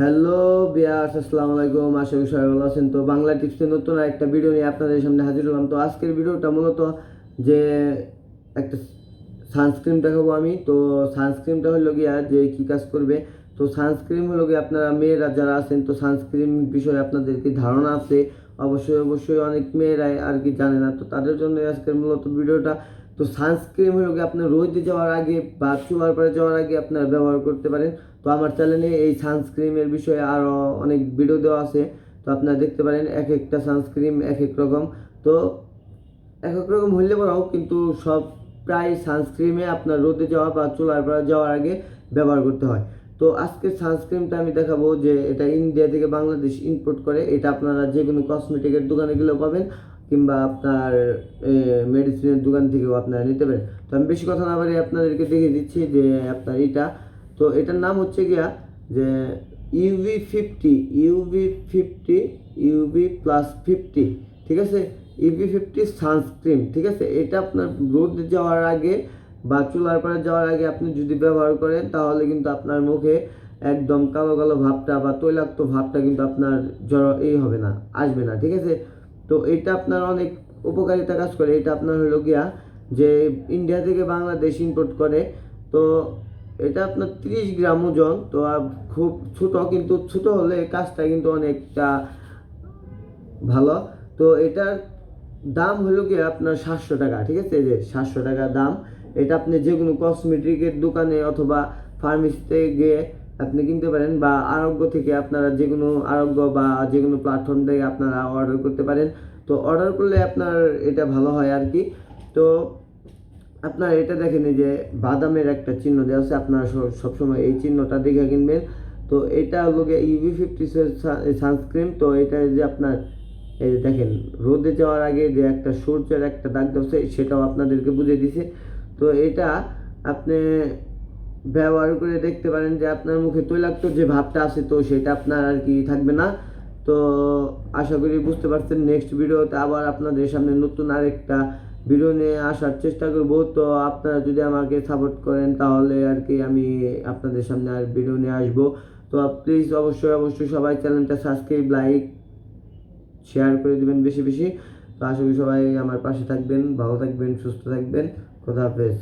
Hello বিয়াস আসসালামু আলাইকুম। আশা করি সবাই ভালো আছেন। তো বাংলা টিপসে নতুন একটা ভিডিও নিয়ে আপনাদের সামনে হাজির হলাম। তো আজকের ভিডিওটা মূলত যে একটা সানস্ক্রিন দেখাবো আমি। তো সানস্ক্রিনটা হলো গিয়া যে কী কাজ করবে। তো সানস্ক্রিন হলো গিয়ে আপনারা মেয়েরা যারা আছেন, তো সানস্ক্রিন বিষয়ে আপনাদের কি ধারণা আছে। অবশ্যই অবশ্যই অনেক মেয়েরাই আর কি জানে না। তো তাদের জন্য আজকের মূলত ভিডিওটা তো সানস্ক্রিন হলো আপনার রোদে যাওয়ার আগে বা চুলার পরে যাওয়ার আগে আপনারা ব্যবহার করতে পারেন। তো আমার চ্যানেলে এই সানস্ক্রিমের বিষয়ে আরও অনেক ভিডিও দেওয়া আছে। তো আপনারা দেখতে পারেন, এক একটা সানস্ক্রিন এক এক রকম। তো এক এক রকম হইলে পরেও কিন্তু সব প্রায় সানস্ক্রিমে আপনার রোদে যাওয়া বা চুলার পরে যাওয়ার আগে ব্যবহার করতে হয়। তো আজকের সানস্ক্রিমটা আমি দেখাবো যে এটা ইন্ডিয়া থেকে বাংলাদেশ ইম্পোর্ট করে। এটা আপনারা যে কোনো কসমেটিকের দোকানে গেলেও পাবেন। কিংবা আপনার মেডিসিনের দোকান থেকেও আপনারা নিতে পারেন। তো আমি বেশি কথা না বাড়ি আপনাদেরকে দেখিয়ে দিচ্ছি যে আপনার এটা। তো এটার নাম হচ্ছে গিয়া যে UV fifty UV fifty UV plus fifty ঠিক আছে? ইউভি ফিফটি সানস্ক্রিন ঠিক আছে? এটা আপনার রোদ যাওয়ার আগে বা চুলার পরে যাওয়ার আগে আপনি যদি ব্যবহার করেন, তাহলে কিন্তু আপনার মুখে একদম কালো কালো ভাবটা বা তৈলাক্ত ভাবটা কিন্তু আপনার জ্বর এই হবে না, আসবে না, ঠিক আছে? তো এটা আপনার অনেক উপকারিতা কাজ করে। এটা আপনার হলো গিয়া যে ইন্ডিয়া থেকে বাংলাদেশ ইম্পোর্ট করে। তো এটা আপনার তিরিশ গ্রাম ওজন। তো খুব ছোট কিন্তু ছোট হলে কাজটা কিন্তু অনেকটা ভালো। তো এটার দাম হলো কি আপনার সাতশো টাকা, ঠিক আছে? যে সাতশো টাকা দাম। এটা আপনি যে কোনো কসমেটিকের দোকানে অথবা ফার্মেসিতে গিয়ে আপনি কিনতে পারেন বা আরোগ্য থেকে আপনারা যে কোনো আরোগ্য বা যে কোনো প্ল্যাটফর্ম থেকে আপনারা অর্ডার করতে পারেন। তো অর্ডার করলে আপনার এটা ভালো হয় আর কি তো আপনার এটা দেখেন যে বাদামের একটা চিহ্ন দেওয়া আছে, আপনারা সব- সবসময় এই চিহ্নটা দেখে কিনবেন। তো এটা হলো ইউভি ফিফটি সানস্ক্রিন তো এটা যে আপনার, এই যে দেখেন, রোদে যাওয়ার আগে যে একটা সূর্যের একটা দাগ দেওয়া সেটাও আপনাদেরকে বুঝিয়ে দিছে। তো এটা আপনি ব্যবহার করে দেখতে পারেন যে আপনার মুখে তৈলাক্ত যে ভাবটা আছে, তো সেটা আপনার আর কি থাকবে না। তো আশা করি বুঝতে পারছেন নেক্সট ভিডিওতে আবার আপনাদের সামনে নতুন আরেকটা ভিডিও নিয়ে আসার চেষ্টা করব। তো আপনারা যদি আমাকে সাপোর্ট করেন, তাহলে আর কি আমি আপনাদের সামনে আর ভিডিও নিয়ে আসব। তো প্লিজ অবশ্যই অবশ্যই সবাই চ্যানেলটা সাবস্ক্রাইব লাইক শেয়ার করে দিবেন বেশি বেশি। তো আশা করি সবাই আমার পাশে থাকবেন, ভালো থাকবেন, সুস্থ থাকবেন। খোদা হাফেজ।